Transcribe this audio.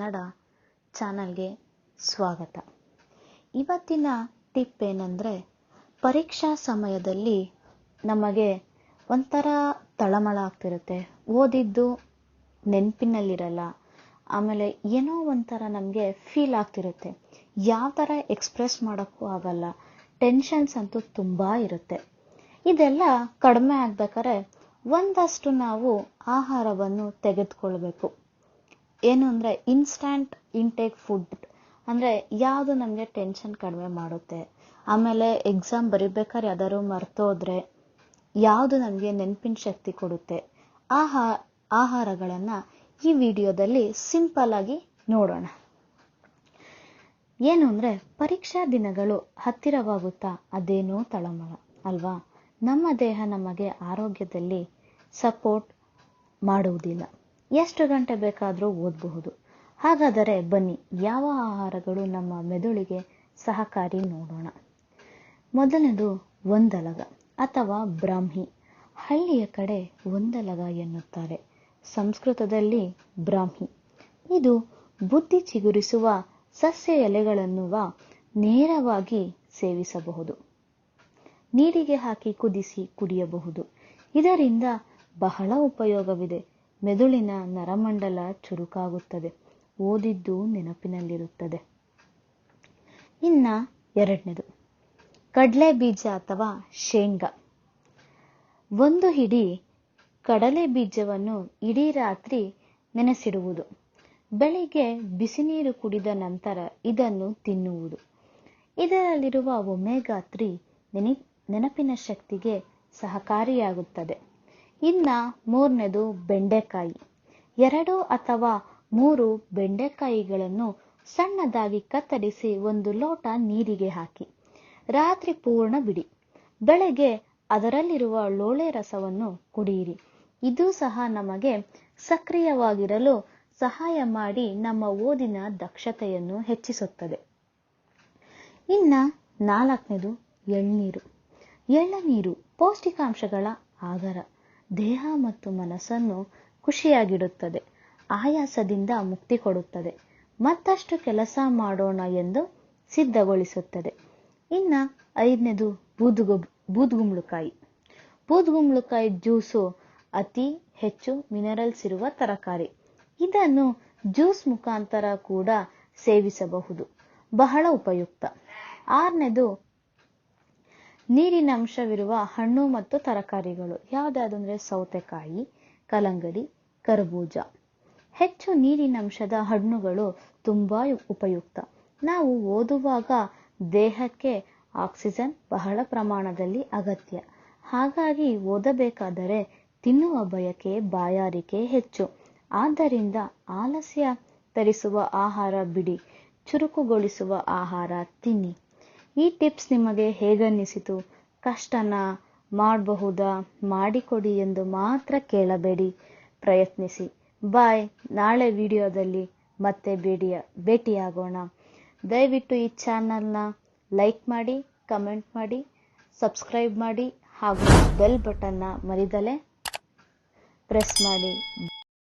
ಕನ್ನಡ ಚಾನಲ್ಗೆ ಸ್ವಾಗತ. ಇವತ್ತಿನ ಟಿಪ್ ಏನಂದರೆ ಪರೀಕ್ಷಾ ಸಮಯದಲ್ಲಿ ನಮಗೆ ಒಂಥರ ತಳಮಳ ಆಗ್ತಿರುತ್ತೆ. ಓದಿದ್ದು ನೆನಪಿನಲ್ಲಿರಲ್ಲ. ಆಮೇಲೆ ಏನೋ ಒಂಥರ ನಮಗೆ ಫೀಲ್ ಆಗ್ತಿರುತ್ತೆ. ಯಾವ ಥರ ಎಕ್ಸ್ಪ್ರೆಸ್ ಮಾಡೋಕ್ಕೂ ಆಗಲ್ಲ. ಟೆನ್ಷನ್ಸ್ ಅಂತೂ ತುಂಬ ಇರುತ್ತೆ. ಇದೆಲ್ಲ ಕಡಿಮೆ ಆಗ್ಬೇಕಾದ್ರೆ ಒಂದಷ್ಟು ನಾವು ಆಹಾರವನ್ನು ತೆಗೆದುಕೊಳ್ಬೇಕು. ಏನು ಅಂದರೆ ಇನ್ಸ್ಟ್ಯಾಂಟ್ ಇಂಟೇಕ್ ಫುಡ್ ಅಂದರೆ ಯಾವುದು ನಮಗೆ ಟೆನ್ಷನ್ ಕಡಿಮೆ ಮಾಡುತ್ತೆ. ಆಮೇಲೆ ಎಕ್ಸಾಮ್ ಬರಿಬೇಕಾದ್ರೆ ಯಾವ್ದಾದ್ರು ಮರ್ತೋದ್ರೆ ಯಾವುದು ನಮಗೆ ನೆನಪಿನ ಶಕ್ತಿ ಕೊಡುತ್ತೆ. ಆಹಾ, ಆಹಾರಗಳನ್ನು ಈ ವಿಡಿಯೋದಲ್ಲಿ ಸಿಂಪಲ್ ಆಗಿ ನೋಡೋಣ. ಏನು ಅಂದರೆ ಪರೀಕ್ಷಾ ದಿನಗಳು ಹತ್ತಿರವಾಗುತ್ತಾ ಅದೇನೋ ತಳಮಳ, ಅಲ್ವಾ? ನಮ್ಮ ದೇಹ ನಮಗೆ ಆರೋಗ್ಯದಲ್ಲಿ ಸಪೋರ್ಟ್ ಮಾಡುವುದಿಲ್ಲ. ಎಷ್ಟು ಗಂಟೆ ಬೇಕಾದರೂ ಓದಬಹುದು. ಹಾಗಾದರೆ ಬನ್ನಿ, ಯಾವ ಆಹಾರಗಳು ನಮ್ಮ ಮೆದುಳಿಗೆ ಸಹಕಾರಿ ನೋಡೋಣ. ಮೊದಲನೇದು ಒಂದಲಗ, ಅಥವಾ ಬ್ರಾಹ್ಮಿ. ಹಳ್ಳಿಯ ಕಡೆ ಒಂದಲಗ ಎನ್ನುತ್ತಾರೆ. ಸಂಸ್ಕೃತದಲ್ಲಿ ಬ್ರಾಹ್ಮಿ. ಇದು ಬುದ್ಧಿ ಚಿಗುರಿಸುವ ಸಸ್ಯ ಎಲೆಗಳನ್ನುವ ನೇರವಾಗಿ ಸೇವಿಸಬಹುದು. ನೀರಿಗೆ ಹಾಕಿ ಕುದಿಸಿ ಕುಡಿಯಬಹುದು. ಇದರಿಂದ ಬಹಳ ಉಪಯೋಗವಿದೆ. ಮೆದುಳಿನ ನರಮಂಡಲ ಚುರುಕಾಗುತ್ತದೆ. ಓದಿದ್ದು ನೆನಪಿನಲ್ಲಿರುತ್ತದೆ. ಇನ್ನ ಎರಡನೇದು. ಕಡಲೆ ಬೀಜ ಅಥವಾ ಶೇಂಗಾ. ಒಂದು ಹಿಡಿ ಕಡಲೆ ಬೀಜವನ್ನು ಇಡೀ ರಾತ್ರಿ ನೆನೆಸಿಡುವುದು. ಬೆಳಿಗ್ಗೆ ಬಿಸಿ ನೀರು ಕುಡಿದ ನಂತರ ಇದನ್ನು ತಿನ್ನುವುದು. ಇದರಲ್ಲಿರುವ ಒಮೆಗಾ ತ್ರೀ ನೆನಿ, ನೆನಪಿನ ಶಕ್ತಿಗೆ ಸಹಕಾರಿಯಾಗುತ್ತದೆ. ಇನ್ನ ಮೂರನೇದು ಬೆಂಡೆಕಾಯಿ. ಎರಡು ಅಥವಾ ಮೂರು ಬೆಂಡೆಕಾಯಿಗಳನ್ನು ಸಣ್ಣದಾಗಿ ಕತ್ತರಿಸಿ ಒಂದು ಲೋಟ ನೀರಿಗೆ ಹಾಕಿ. ರಾತ್ರಿ ಪೂರ್ಣ ಬಿಡಿ. ಬೆಳಗ್ಗೆ ಅದರಲ್ಲಿರುವ ಲೋಳೆ ರಸವನ್ನು ಕುಡಿಯಿರಿ. ಇದು ಸಹ ನಮಗೆ ಸಕ್ರಿಯವಾಗಿರಲು ಸಹಾಯ ಮಾಡಿ ನಮ್ಮ ಓದಿನ ದಕ್ಷತೆಯನ್ನು ಹೆಚ್ಚಿಸುತ್ತದೆ. ಇನ್ನ ನಾಲ್ಕನೇದು ಎಳ್ನೀರು. ಎಳ್ಳನೀರು ಪೌಷ್ಟಿಕಾಂಶಗಳ ಆಗರ ದೇಹ ಮತ್ತು ಮನಸ್ಸನ್ನು ಖುಷಿಯಾಗಿಡುತ್ತದೆ, ಆಯಾಸದಿಂದ ಮುಕ್ತಿ ಕೊಡುತ್ತದೆ. ಮತ್ತಷ್ಟು ಕೆಲಸ ಮಾಡೋಣ ಎಂದು ಸಿದ್ಧಗೊಳಿಸುತ್ತದೆ. ಇನ್ನ ಐದನೇದು ಬೂದುಗು, ಬೂದುಗುಂಬಳಕಾಯಿ. ಬೂದುಗುಂಬಳಕಾಯಿ ಜ್ಯೂಸು ಅತಿ ಹೆಚ್ಚು ಮಿನರಲ್ಸ್ ಇರುವ ತರಕಾರಿ. ಇದನ್ನು ಜ್ಯೂಸ್ ಮುಖಾಂತರ ಕೂಡ ಸೇವಿಸಬಹುದು. ಬಹಳ ಉಪಯುಕ್ತ. ಆರನೇದು ನೀರಿನಂಶವಿರುವ ಹಣ್ಣು ಮತ್ತು ತರಕಾರಿಗಳು. ಯಾವುದಾದಂದ್ರೆ ಸೌತೆಕಾಯಿ, ಕಲ್ಲಂಗಡಿ, ಕರ್ಬೂಜ. ಹೆಚ್ಚು ನೀರಿನಂಶದ ಹಣ್ಣುಗಳು ತುಂಬಾ ಉಪಯುಕ್ತ. ನಾವು ಓದುವಾಗ ದೇಹಕ್ಕೆ ಆಕ್ಸಿಜನ್ ಬಹಳ ಪ್ರಮಾಣದಲ್ಲಿ ಅಗತ್ಯ. ಹಾಗಾಗಿ ಓದಬೇಕಾದರೆ ತಿನ್ನುವ ಬಯಕೆ, ಬಾಯಾರಿಕೆ ಹೆಚ್ಚು. ಆದ್ದರಿಂದ ಆಲಸ್ಯ ತರಿಸುವ ಆಹಾರ ಬಿಡಿ, ಚುರುಕುಗೊಳಿಸುವ ಆಹಾರ ತಿನ್ನಿ. ಈ ಟಿಪ್ಸ್ ನಿಮಗೆ ಹೇಗನ್ನಿಸಿತು? ಕಷ್ಟನ ಮಾಡಬಹುದಾ? ಮಾಡಿಕೊಡಿ ಎಂದು ಮಾತ್ರ ಕೇಳಬೇಡಿ. ಪ್ರಯತ್ನಿಸಿ. ಬಾಯ್. ನಾಳೆ ವಿಡಿಯೋದಲ್ಲಿ ಮತ್ತೆ ಬೇಡಿಯ, ಭೇಟಿಯಾಗೋಣ. ದಯವಿಟ್ಟು ಈ ಚಾನಲ್ನ ಲೈಕ್ ಮಾಡಿ, ಕಮೆಂಟ್ ಮಾಡಿ, ಸಬ್ಸ್ಕ್ರೈಬ್ ಮಾಡಿ ಹಾಗೂ ಬೆಲ್ ಬಟನ್ನ ಮರಿದಲೆ ಪ್ರೆಸ್ ಮಾಡಿ.